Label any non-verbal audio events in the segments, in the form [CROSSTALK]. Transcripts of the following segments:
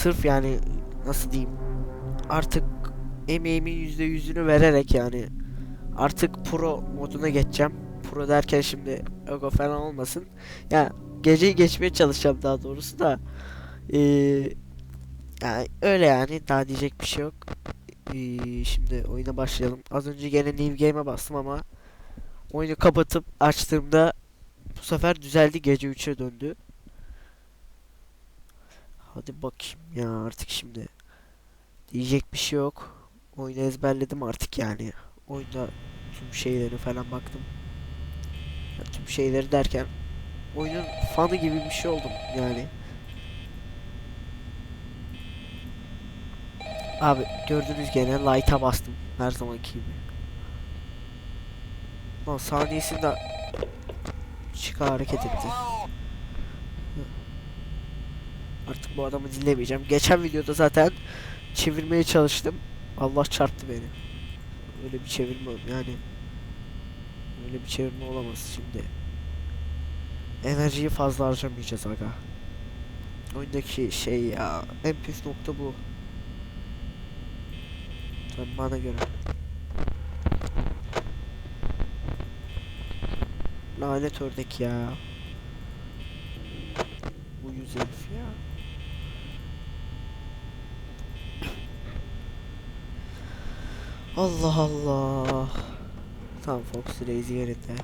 sırf yani nasıl diyeyim artık emeğimin yüzde yüzünü vererek yani artık pro moduna geçeceğim. Pro derken şimdi ego falan olmasın. Ya geceyi geçmeye çalışacağım daha doğrusu da. Ee, yani öyle yani daha diyecek bir şey yok. Ee, şimdi oyuna başlayalım. Az önce gene New Game'e bastım ama oyunu kapatıp açtığımda bu sefer düzeldi gece 3'e döndü. Hadi bakayım ya artık şimdi. Diyecek bir şey yok. Oyunu ezberledim artık yani. Oyunda tüm şeyleri falan baktım. Ya tüm şeyleri derken oyunun fanı gibi bir şey oldum yani. Abi gördüğünüz gene light'a bastım her zamanki gibi. Lan saniyesinde çıka hareket etti. Artık bu adamı dinlemeyeceğim. Geçen videoda zaten çevirmeye çalıştım. Allah çarptı beni. Öyle bir çevirme yani. Öyle bir çevirme olamaz şimdi. Enerjiyi fazla harcamayacağız aga. Oyundaki şey ya. En püf nokta bu. Tabii bana göre. Lanet ördek ya. Bu yüz herif ya. Allah Allah. Tamam Fox Reis yerinde.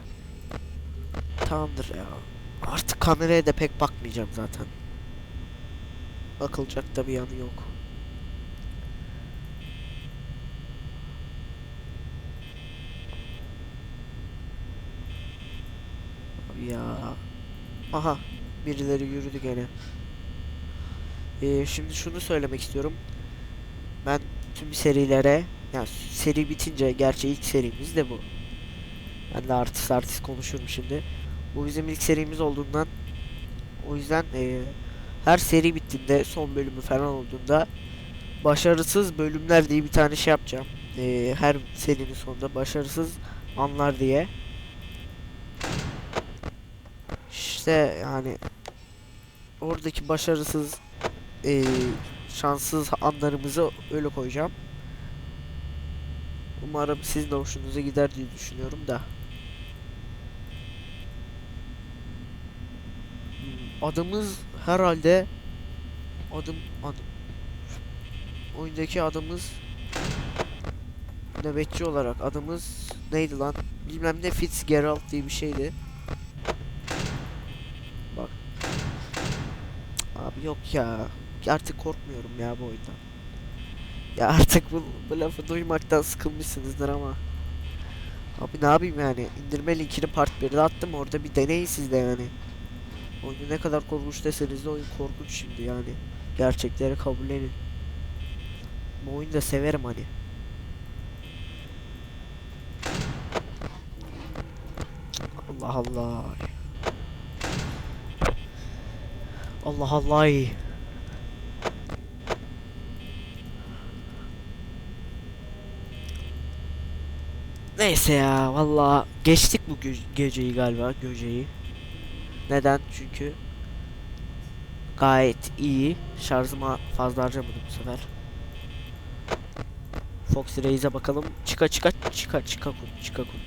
Tamamdır ya. Artık kameraya da pek bakmayacağım zaten. Bakılacak da bir yanı yok. Ya. Aha. Birileri yürüdü gene. Ee, şimdi şunu söylemek istiyorum. Ben tüm serilere yani seri bitince gerçi ilk serimiz de bu. Ben de artist artist konuşurum şimdi. Bu bizim ilk serimiz olduğundan o yüzden eee, her seri bittiğinde son bölümü falan olduğunda başarısız bölümler diye bir tane şey yapacağım. Eee, her serinin sonunda başarısız anlar diye. İşte yani oradaki başarısız eee, şanssız anlarımızı öyle koyacağım. Umarım sizin de hoşunuza gider diye düşünüyorum da. Hmm, Adımız herhalde adım adım oyundaki adımız nöbetçi olarak adımız neydi lan? Bilmem ne Fitzgerald diye bir şeydi. Bak. Abi yok ya. Artık korkmuyorum ya bu oyundan. Ya artık bu, bu lafı duymaktan sıkılmışsınızdır ama. Abi ne yapayım yani? İndirme linkini part 1'de attım orada bir deneyin siz de yani. Oyunu ne kadar korkunç deseniz de oyun korkunç şimdi yani. Gerçekleri kabullenin. Bu oyunu da severim hani. Allah Allah. Allah Allah. Neyse ya valla geçtik bu gö- geceyi galiba geceyi. Neden? Çünkü gayet iyi. Şarjıma fazla harcamadım bu sefer. Fox Reis'e bakalım. Çıka çıka çıka çıka kun çıka kun.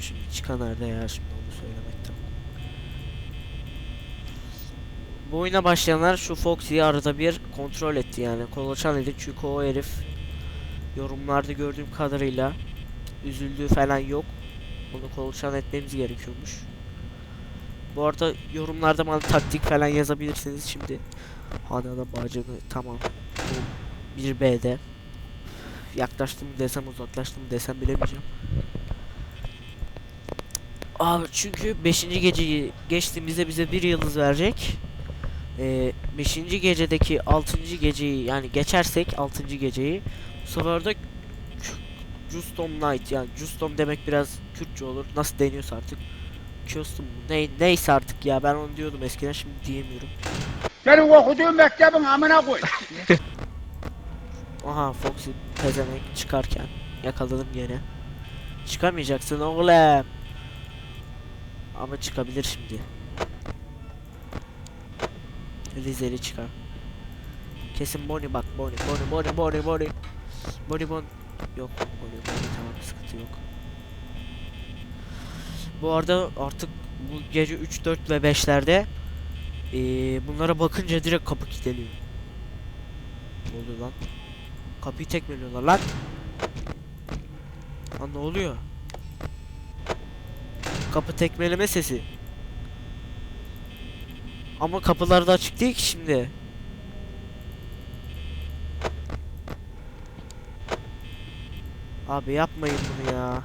Şimdi çıka nerede ya şimdi onu söylemekten. Bu oyuna başlayanlar şu Foxy'yi arada bir kontrol etti yani. Kolaçan edin çünkü o herif yorumlarda gördüğüm kadarıyla üzüldüğü falan yok. Onu konuşan etmemiz gerekiyormuş. Bu arada yorumlarda bana taktik falan yazabilirsiniz şimdi. Hadi adam bacını tamam. Bu 1B'de. Yaklaştım desem uzaklaştım desem bilemeyeceğim. Abi çünkü 5. geceyi geçtiğimizde bize bir yıldız verecek. 5. gecedeki 6. geceyi yani geçersek 6. geceyi bu sefer de Custom Night yani Custom demek biraz Kürtçe olur. Nasıl deniyorsa artık. Custom? Ne, neyse artık ya ben onu diyordum eskiden şimdi diyemiyorum. Senin okuduğun mektebin amına koy. Aha Foxy pezemek çıkarken yakaladım yine. Çıkamayacaksın oğlum. Ama çıkabilir şimdi. Rizeli çıkar. Kesin Bonnie bak Bonnie Bonnie Bonnie Bonnie Bonnie. Bonnie Bon yok Bonnie tamam sıkıntı yok. Bu arada artık bu gece 3 4 ve 5'lerde eee bunlara bakınca direkt kapı kilitleniyor. Ne oluyor lan? Kapıyı tekmeliyorlar lan. Lan ne oluyor? Kapı tekmeleme sesi. Ama kapılar da açık değil ki şimdi. Abi yapmayın bunu ya.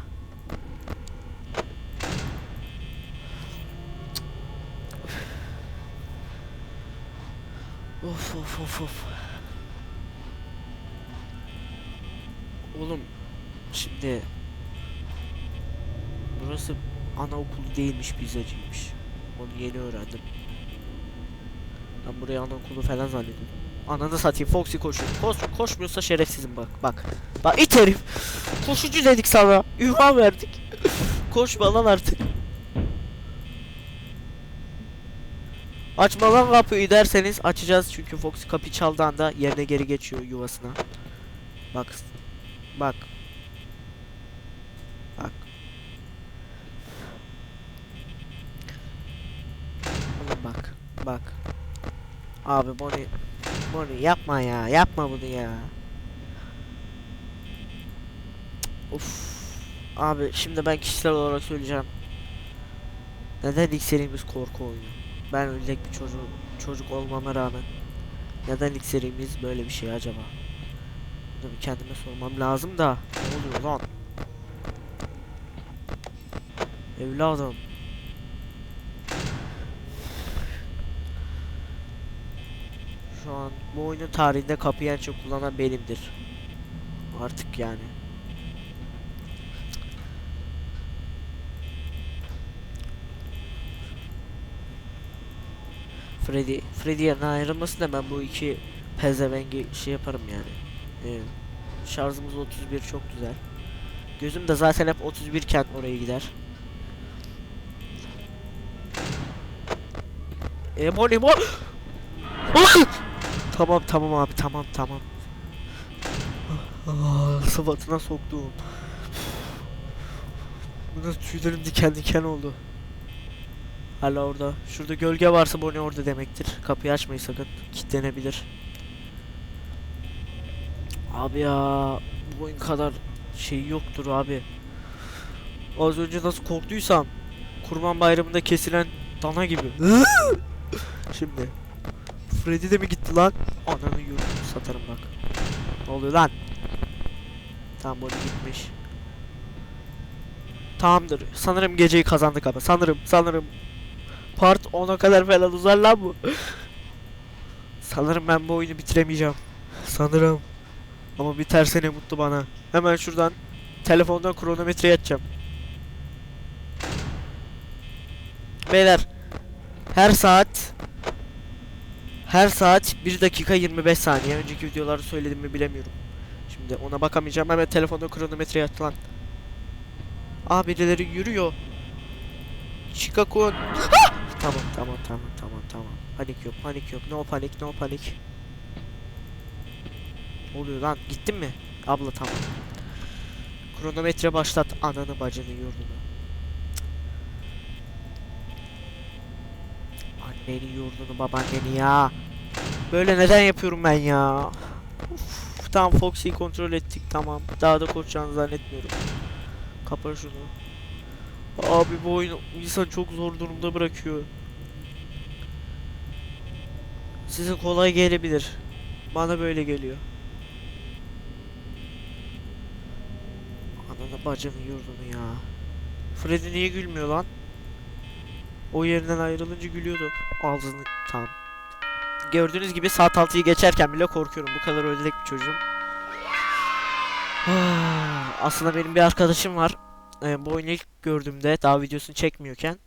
Of of of of. Oğlum şimdi burası anaokulu değilmiş pizzacıymış. Onu yeni öğrendim. Ben buraya anaokulu falan zannediyordum. Ananı satayım Foxy koşuyor. Koş, koşmuyorsa şerefsizim bak bak. Bak it herif. Koşucu dedik sana. Yuva verdik. Koşma lan artık. Açma lan kapıyı derseniz açacağız çünkü Foxy kapıyı çaldığı anda yerine geri geçiyor yuvasına. Bak. Bak. Bak. Bak. Bak. Abi Bonnie. Bonnie yapma ya. Yapma bunu ya. Of. Abi şimdi ben kişisel olarak söyleyeceğim. Neden ilk serimiz korku oyunu? Ben ölecek bir çocuk çocuk olmama rağmen neden ilk serimiz böyle bir şey acaba? Bunu bir kendime sormam lazım da ne oluyor lan? Evladım. Şu an bu oyunun tarihinde kapıyı en çok kullanan benimdir. Artık yani. Freddy, Freddy yerine ayrılmasın da ben bu iki pezevengi şey yaparım yani. Evet. Şarjımız 31 çok güzel. Gözüm de zaten hep 31 iken oraya gider. Emon Emon. Tamam tamam abi tamam tamam. Ah, sıvatına soktum. Bu nasıl tüylerim diken diken oldu. Hala orada. Şurada gölge varsa Bonnie orada demektir. Kapıyı açmayın sakın. Kilitlenebilir. Abi ya bu oyun kadar şey yoktur abi. Az önce nasıl korktuysam Kurban Bayramı'nda kesilen dana gibi. [LAUGHS] Şimdi Freddy de mi gitti lan? Ananı yürüdüm satarım bak. Ne oluyor lan? Tamam Bonnie gitmiş. Tamamdır. Sanırım geceyi kazandık ama. Sanırım, sanırım. Part 10'a kadar falan uzar lan bu. [LAUGHS] Sanırım ben bu oyunu bitiremeyeceğim. Sanırım. Ama biterse ne mutlu bana. Hemen şuradan telefondan kronometreyi açacağım. Beyler her saat her saat 1 dakika 25 saniye. Önceki videolarda söyledim mi bilemiyorum. Şimdi ona bakamayacağım. Hemen telefonda kronometreyi aç lan. Aa birileri yürüyor. Chicago. Tamam tamam tamam tamam tamam. Panik yok panik yok. No panik no panik. Oluyor lan? Gittin mi? Abla tamam. Kronometre başlat. Ananı bacını yurdunu. Anneni yurdunu babaanneni ya. Böyle neden yapıyorum ben ya? Uf, tamam Foxy'yi kontrol ettik tamam. Daha da koşacağını zannetmiyorum. Kapa şunu. Abi bu oyun insan çok zor durumda bırakıyor. Size kolay gelebilir. Bana böyle geliyor. Ananı bacını yurdunu ya. Freddy niye gülmüyor lan? O yerinden ayrılınca gülüyordu. Ağzını tam. Gördüğünüz gibi saat 6'yı geçerken bile korkuyorum. Bu kadar ödlek bir çocuğum. [SIGHS] Aslında benim bir arkadaşım var. Ee, bu oyunu ilk gördüğümde daha videosunu çekmiyorken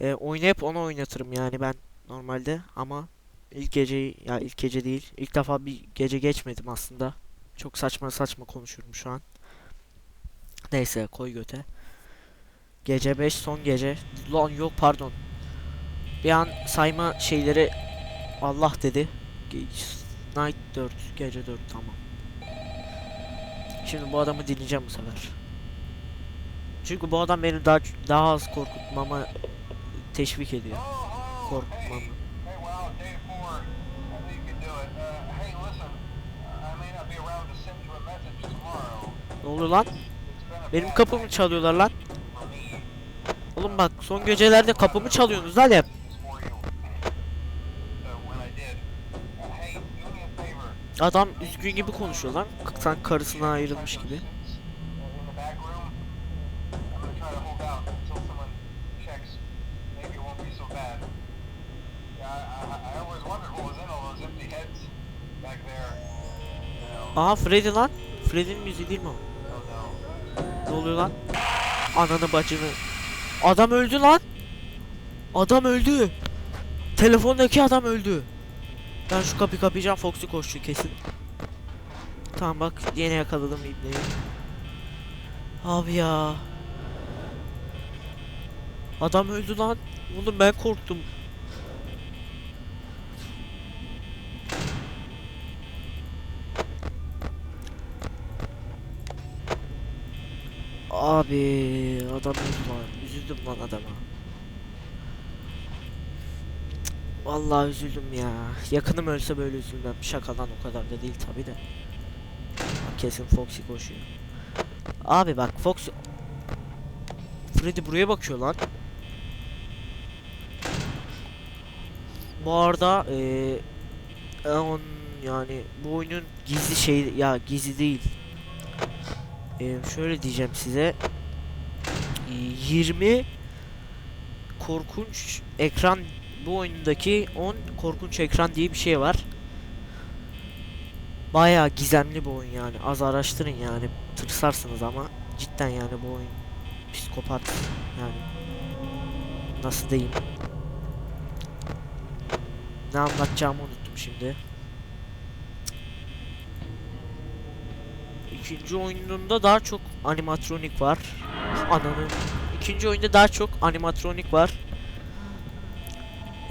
e, oynayıp onu oynatırım yani ben normalde ama ilk geceyi ya ilk gece değil ilk defa bir gece geçmedim aslında çok saçma saçma konuşuyorum şu an neyse koy göte gece 5 son gece lan yok pardon bir an sayma şeyleri Allah dedi. Night 4, gece 4 tamam. Şimdi bu adamı dinleyeceğim bu sefer. Çünkü bu adam beni daha daha az korkutmama teşvik ediyor. Korkutmamı. Uh. Ne oluyor lan? Benim kapımı çalıyorlar lan. Oğlum bak son gecelerde kapımı çalıyorsunuz lan hep. İn all those empty heads back there. You know, Aha Freddy lan. Freddy'nin müziği değil mi o? Ne oluyor lan? Ananı bacını. Adam öldü lan. Adam öldü. Telefondaki adam öldü. Ben şu kapıyı kapayacağım Foxy koşuyor kesin. Tamam bak yine yakaladım ibneyi. Abi ya. Adam öldü lan. Oğlum ben korktum. Abi adam öldü lan. Üzüldüm lan adama. Vallahi üzüldüm ya. Yakınım ölse böyle üzülmem. Şakadan o kadar da değil tabi de. Kesin Foxy koşuyor. Abi bak Foxy... Freddy buraya bakıyor lan. Bu arada eee on yani bu oyunun gizli şey ya gizli değil. Eee, şöyle diyeceğim size. Eee, 20 korkunç ekran bu oyundaki 10 korkunç ekran diye bir şey var. Bayağı gizemli bir oyun yani. Az araştırın yani. Tırsarsınız ama cidden yani bu oyun psikopat yani. Nasıl diyeyim? Ne anlatacağımı unuttum şimdi. İkinci oyununda daha çok animatronik var. Ananın. İkinci oyunda daha çok animatronik var.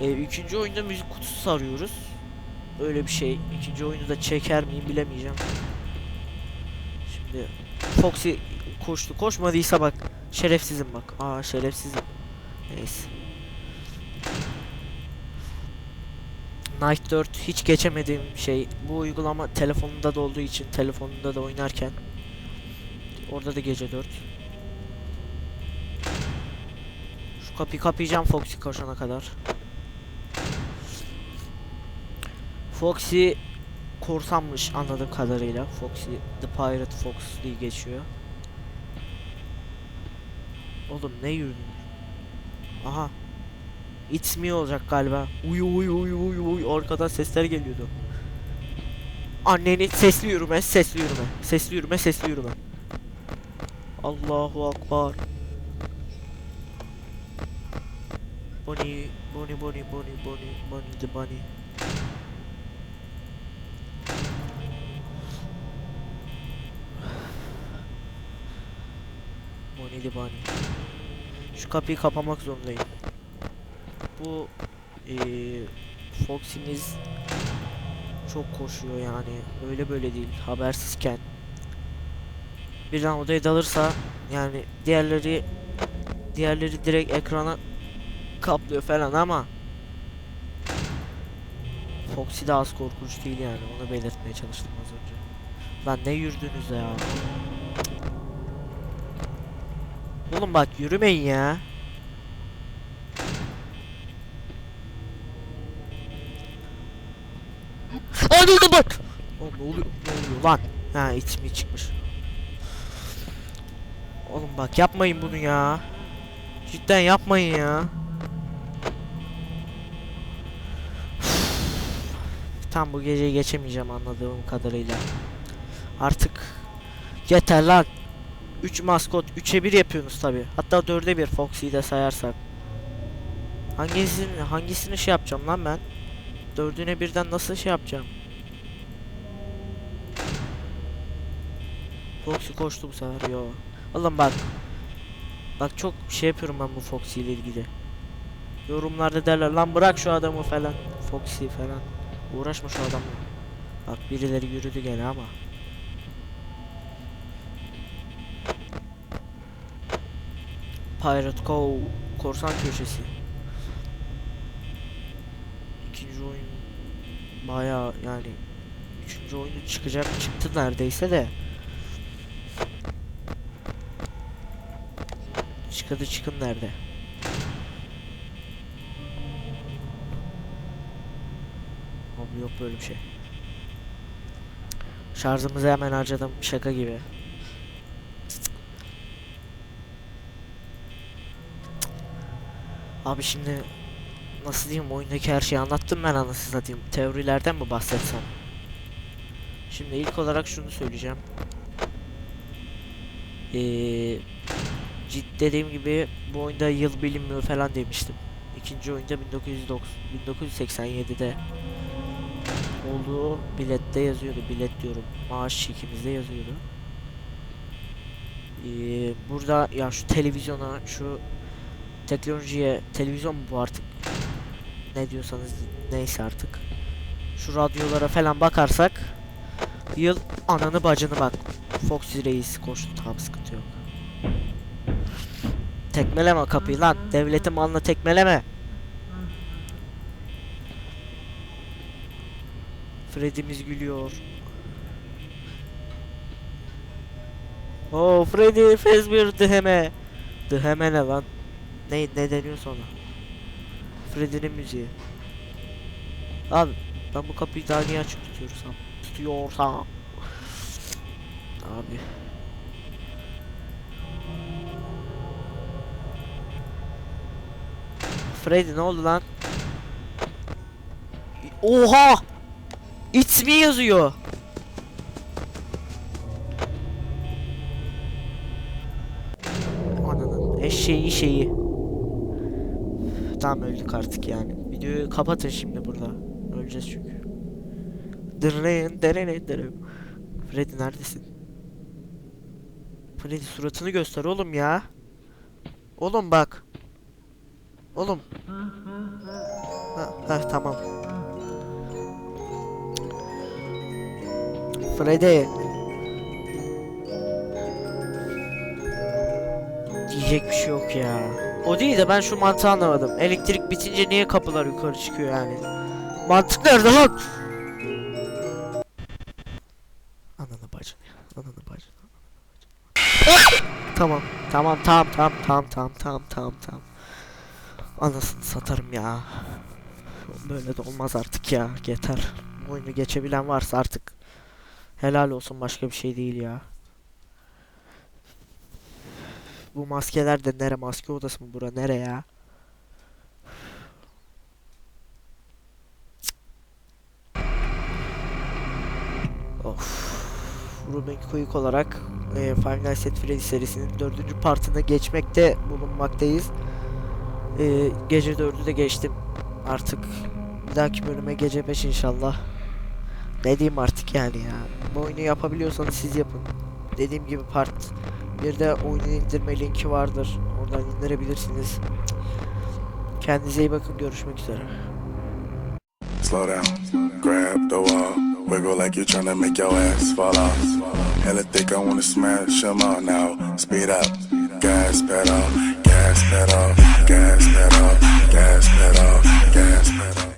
Ee, üçüncü oyunda müzik kutusu sarıyoruz. Öyle bir şey. İkinci oyunu da çeker miyim bilemeyeceğim. Şimdi Foxy koştu. Koşmadıysa bak. Şerefsizim bak. Aa şerefsizim. Neyse. Night 4 hiç geçemediğim şey. Bu uygulama telefonunda da olduğu için telefonunda da oynarken. Orada da gece 4. Şu kapıyı kapayacağım Foxy koşana kadar. Foxy korsanmış anladığım kadarıyla. Foxy The Pirate Fox diye geçiyor. Oğlum ne yürüdün? Aha. It's me olacak galiba. Uy uy uy uy uy arkadan sesler geliyordu. Anneni sesli yürüme, sesli yürüme, sesli yürüme, sesli yürüme. Allahu Akbar. Bonnie, Bonnie, Bonnie, Bonnie, Bonnie, Bonnie the Bunny. Bonnie the Bunny. Şu kapıyı kapamak zorundayım. Bu eee Foxy'niz çok koşuyor yani. Öyle böyle değil. Habersizken. Birden odaya dalırsa yani diğerleri diğerleri direkt ekrana kaplıyor falan ama Foxy de az korkunç değil yani. Onu belirtmeye çalıştım az önce. Lan ne yürüdünüz ya? Oğlum bak yürümeyin ya. Anladım bak. Oğlum ne oluyor? Ne oluyor lan? Ha içimi çıkmış. Oğlum bak yapmayın bunu ya. Cidden yapmayın ya. Tam bu geceyi geçemeyeceğim anladığım kadarıyla. Artık yeter lan. 3 maskot 3'e 1 yapıyorsunuz tabi. Hatta 4'e 1 Foxy'yi de sayarsak. Hangisini hangisini şey yapacağım lan ben? Dördüne birden nasıl şey yapacağım? Foxy koştu bu sefer yo. Oğlum bak. Bak çok şey yapıyorum ben bu Foxy ile ilgili. Yorumlarda derler lan bırak şu adamı falan. Foxy falan. Uğraşma şu adamla. Bak birileri yürüdü gene ama. Pirate Cove korsan köşesi. İkinci oyun baya yani üçüncü oyunu çıkacak çıktı neredeyse de. Çıkadı çıkın nerede? Abi yok böyle bir şey. Şarjımızı hemen harcadım şaka gibi. Abi şimdi nasıl diyeyim oyundaki her şeyi anlattım ben anasını satayım. Teorilerden mi bahsetsem? Şimdi ilk olarak şunu söyleyeceğim. Ee, dediğim gibi bu oyunda yıl bilinmiyor falan demiştim. İkinci oyunda 1909 1987'de olduğu bilette yazıyordu. Bilet diyorum. Maaş çekimizde yazıyordu. Ee, burada ya şu televizyona, şu teknolojiye, televizyon mu bu artık? Ne diyorsanız neyse artık. Şu radyolara falan bakarsak yıl ananı bacını bak. Fox Reis koştu tamam sıkıntı yok. Tekmeleme kapıyı lan. Devletin malına tekmeleme. Freddy'miz gülüyor. Oo Freddy Fazbear Dheme. Dheme ne lan? Ne ne deniyorsa ona. Freddy'nin müziği. Abi ben bu kapıyı daha niye açık tutuyorsam? Tutuyorsam. Abi. Freddy ne oldu lan? Oha! It's me yazıyor. Ananın eşeği şeyi. Tamam öldük artık yani. Videoyu kapatın şimdi burada. Öleceğiz çünkü. Dırrın dırrın dırrın. Freddy neredesin? Freddy suratını göster oğlum ya. Oğlum bak. Oğlum. Ha, ha tamam. Freddy. Diyecek bir şey yok ya. O değil de ben şu mantığı anlamadım. Elektrik bitince niye kapılar yukarı çıkıyor yani? Mantık nerede lan? Ananı bacını. Ananı bacını. tamam. Tamam tamam tamam tamam tamam tamam tamam tamam. Anasını satarım ya. Böyle de olmaz artık ya. Yeter. Bu oyunu geçebilen varsa artık helal olsun başka bir şey değil ya. Bu maskeler de nere? Maske odası mı bura? Nere ya? Of. Ruben Quick olarak e, Five Nights Freddy serisinin dördüncü partına geçmekte bulunmaktayız. E, gece dördü de geçtim. Artık bir dahaki bölüme gece 5 inşallah. Ne diyeyim artık yani ya. Bu oyunu yapabiliyorsanız siz yapın. Dediğim gibi part bir de oyunu indirme linki vardır. Oradan indirebilirsiniz. Kendinize iyi bakın. Görüşmek üzere. Slow down, grab the wall, wiggle like you're trying to make your ass fall off. Hella thick, I wanna smash them all now. Speed up, gas pedal, gas pedal, gas pedal, gas pedal, gas pedal.